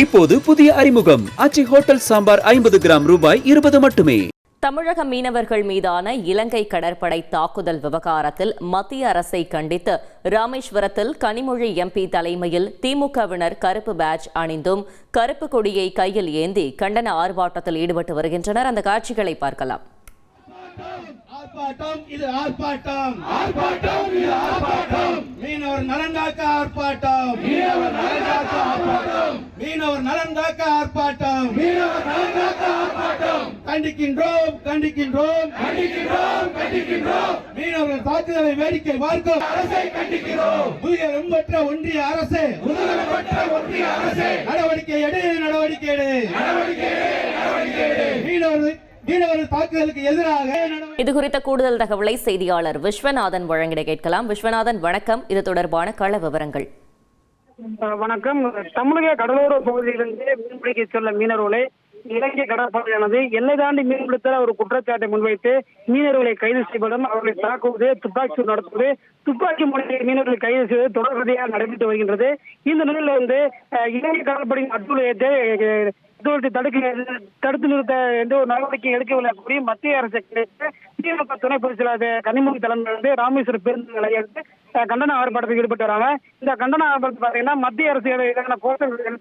இப்போது புதிய அறிமுகம். அச்சி ஹோட்டல் சாம்பார் ஐம்பது கிராம் ரூபாய் இருபது மட்டுமே. தமிழக மீனவர்கள் மீதான இலங்கை கடற்படை தாக்குதல் விவகாரத்தில் மத்திய அரசை கண்டித்து ராமேஸ்வரத்தில் கனிமொழி எம்பி தலைமையில் திமுகவினர் கருப்பு பேட்ஜ் அணிந்தும் கருப்பு கொடியை கையில் ஏந்தி கண்டன ஆர்ப்பாட்டத்தில் ஈடுபட்டு வருகின்றனர். அந்த காட்சிகளை பார்க்கலாம். ஆர்ப்பாட்டம் இது ஆர்ப்பாட்டம். ஆர்ப்பாட்டம் இது ஆர்ப்பாட்டம். மீனவர் நலன் ஆர்ப்பாட்டம். மீனவர் நலன் காக்க ஆர்ப்பாட்டம். மீனவர் நலன் காக்க ஆர்ப்பாட்டம். மீனவர் நலன் காக்க ஆர்ப்பாட்டம். கண்டிக்கின்றோம் கண்டிக்கின்றோம். கண்டிக்கின்றோம் கண்டிக்கின்றோம். மீனவர்கள் தாக்குதலை வேடிக்கை பார்க்கும். அரசை கண்டிக்கிறோம். முதுகெலும் பெற்ற ஒன்றிய அரசு. ஒன்றிய அரசு. நடவடிக்கை எடு நடவடிக்கை எடு. நடவடிக்கை மீனவர்கள் இது குறித்த கூடுதல் தகவலை செய்தியாளர் விஸ்வநாதன் வழங்கிட கேட்கலாம். விஸ்வநாதன் வணக்கம். இது தொடர்பான கள விவரங்கள். வணக்கம். தமிழக கடலோர பகுதியிலிருந்து மீன்பிடிக்க செல்ல மீனவர்களை இலங்கை கடற்படையானது எல்லை தாண்டி மீன்பிடித்த ஒரு குற்றச்சாட்டை முன்வைத்து மீனவர்களை கைது செய்வதும் அவர்களை தாக்குவது துப்பாக்கி நடத்துவது துப்பாக்கி முறையை மீனவர்களை கைது செய்வது தொடர்கதையாக நடைபெற்று வருகின்றது. இந்த நிலையில வந்து இலங்கை கடற்படையின் அத்துழையத்தை தடுக்க தடுத்து நிறுத்த எந்த ஒரு நடவடிக்கை எடுக்கவில்லை கூறி மத்திய அரசு கிடைத்த திமுக துணை பொதுச் செயலாளர் கனிமொழி தலைமையிலிருந்து ராமேஸ்வரம் பேருந்து நிலையத்து கண்டன ஆர்ப்பாட்டத்தில் ஈடுபட்டு வராங்க இந்த கண்டன ஆர்ப்பாட்டத்தில் பாத்தீங்கன்னா மத்திய அரசு எதிரான கோஷங்கள்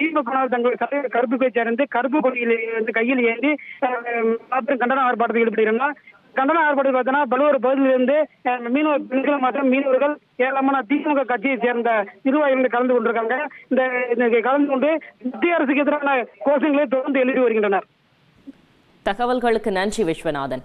திமுக தங்கள் தலைவர் கருப்பு பேச்சு சேர்ந்து கருப்பு கொடியில் வந்து கையில் ஏந்தி அஹ், கண்டன ஆர்ப்பாட்டத்தில் ஈடுபட்டிருந்தாங்க கண்டன ஆர்ப்பாட்டத்தில் பார்த்தீங்கன்னா பல்வேறு பகுதியிலிருந்து இருந்து மீனவர் பெண்கள் மற்றும் மீனவர்கள் ஏராளமான திமுக கட்சியை சேர்ந்த நிர்வாகிகள் கலந்து கொண்டிருக்காங்க. இந்த இந்த கலந்து கொண்டு மத்திய அரசுக்கு எதிரான கோஷங்களை தொடர்ந்து எழுதி வருகின்றனர். தகவல்களுக்கு நன்றி விஸ்வநாதன்.